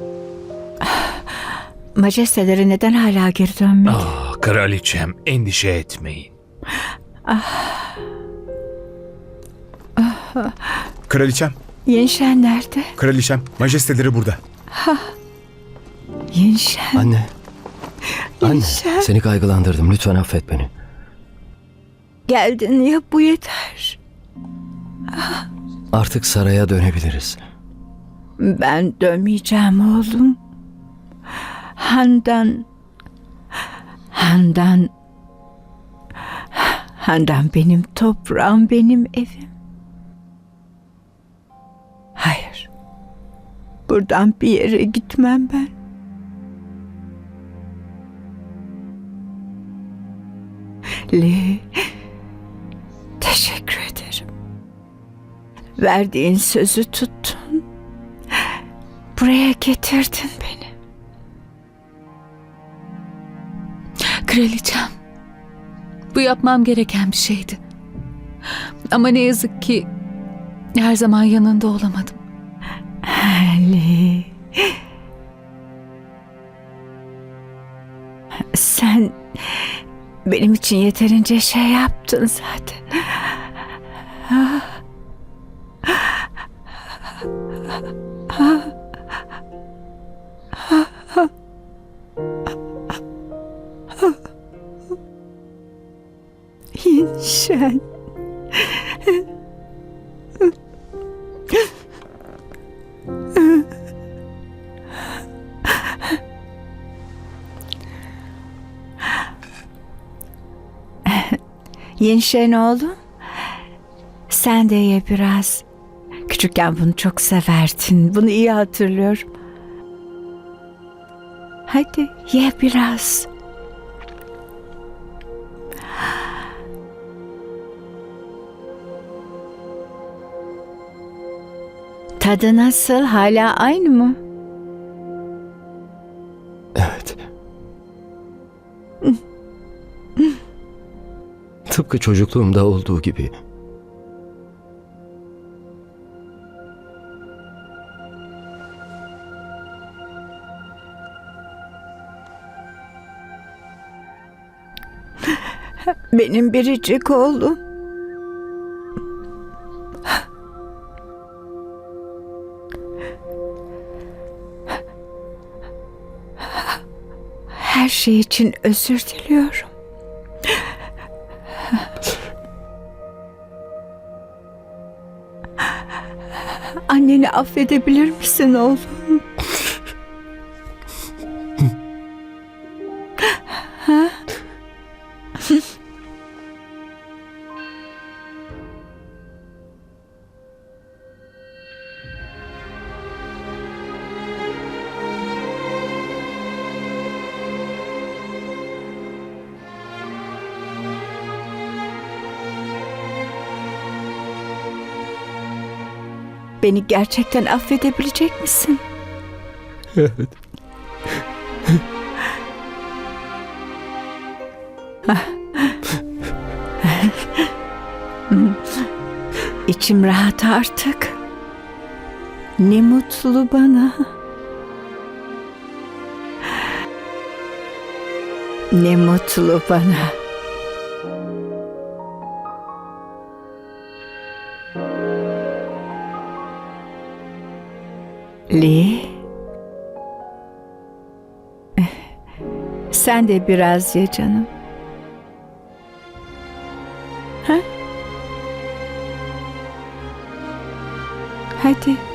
Majesteleri neden hala geri dönmedi? Ah, kraliçem endişe etmeyin. Kraliçem, Yenşen nerede? kraliçem, majesteleri burada. Yenşen. Anne. Anne, seni kaygılandırdım. Lütfen affet beni. Geldin ya bu yeter. Artık saraya dönebiliriz. Ben dönmeyeceğim oğlum. Handan. Handan. Handan benim toprağım, benim evim. Hayır. Buradan bir yere gitmem ben. Lee, teşekkür ederim. Verdiğin sözü tuttun. Buraya getirdin beni. Kraliçem. Bu yapmam gereken bir şeydi. Ama ne yazık ki her zaman yanında olamadım. Ali. Sen benim için yeterince şey yaptın zaten. İnşen. Yenişen oğlum. Sen de ye biraz. Küçükken bunu çok severdin. Bunu iyi hatırlıyorum. Hadi ye biraz. Tadı nasıl? Hala aynı mı? Evet. Tıpkı çocukluğumda olduğu gibi. Benim biricik oğlum. Her şey için özür diliyorum. Anneni affedebilir misin oğlum? Beni gerçekten affedebilecek misin? Evet. İçim rahat artık. Ne mutlu bana. Ne mutlu bana. Lee. Sen de biraz ye canım. Ha? Hadi.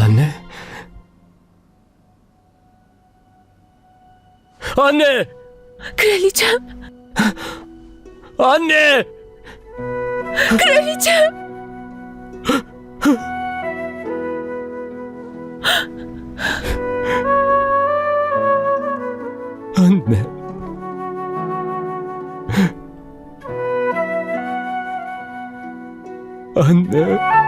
안내? 안내! 그랜리참 안내! 그랜리참 안내 안내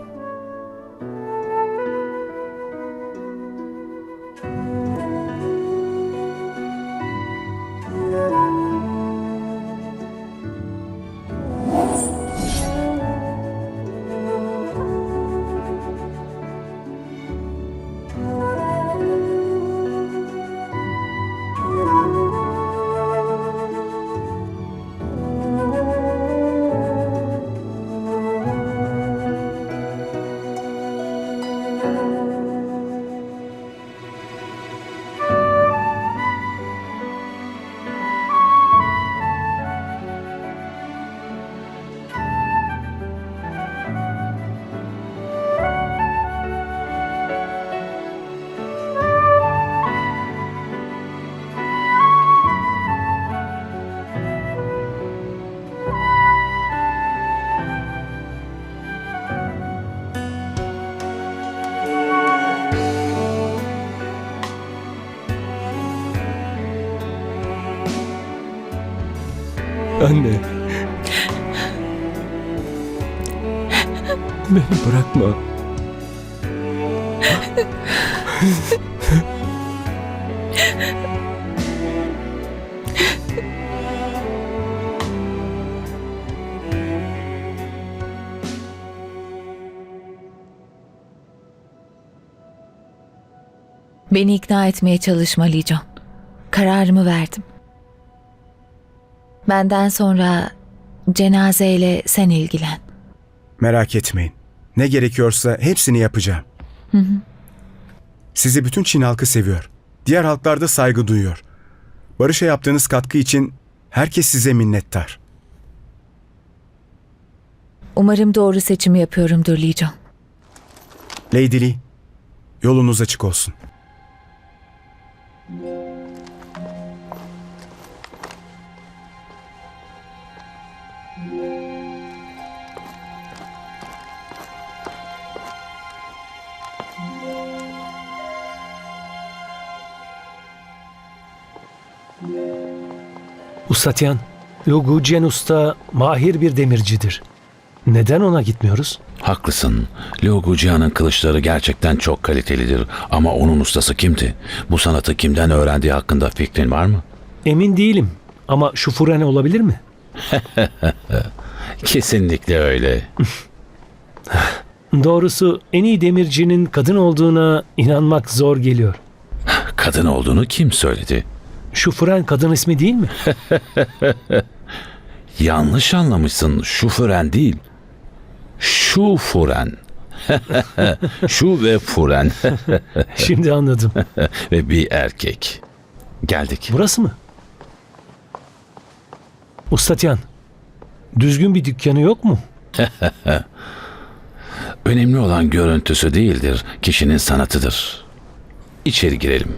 Anne. Beni bırakma. Beni ikna etmeye çalışma Lijon. Kararımı verdim. Benden sonra cenazeyle sen ilgilen. Merak etmeyin. Ne gerekiyorsa hepsini yapacağım. Sizi bütün Çin halkı seviyor. Diğer halklar da saygı duyuyor. Barış'a yaptığınız katkı için herkes size minnettar. Umarım doğru seçimi yapıyorumdur Lijon. Lady Lee, yolunuz açık olsun. Ustatyan, Yoguciyen Usta mahir bir demircidir. Neden ona gitmiyoruz? Haklısın. Liu Gujian'ın kılıçları gerçekten çok kalitelidir. Ama onun ustası kimdi? Bu sanatı kimden öğrendiği hakkında fikrin var mı? Emin değilim ama şu furene olabilir mi? Kesinlikle öyle. Doğrusu en iyi demircinin kadın olduğuna inanmak zor geliyor. Kadın olduğunu kim söyledi? Şu furen kadın ismi değil mi? Yanlış anlamışsın. Şu Furen değil. Şu Furen. Şu ve Furen. Şimdi anladım. ve bir erkek. Geldik. Burası mı? Ustatyan, düzgün bir dükkanı yok mu? Önemli olan görüntüsü değildir, kişinin sanatıdır. İçeri girelim.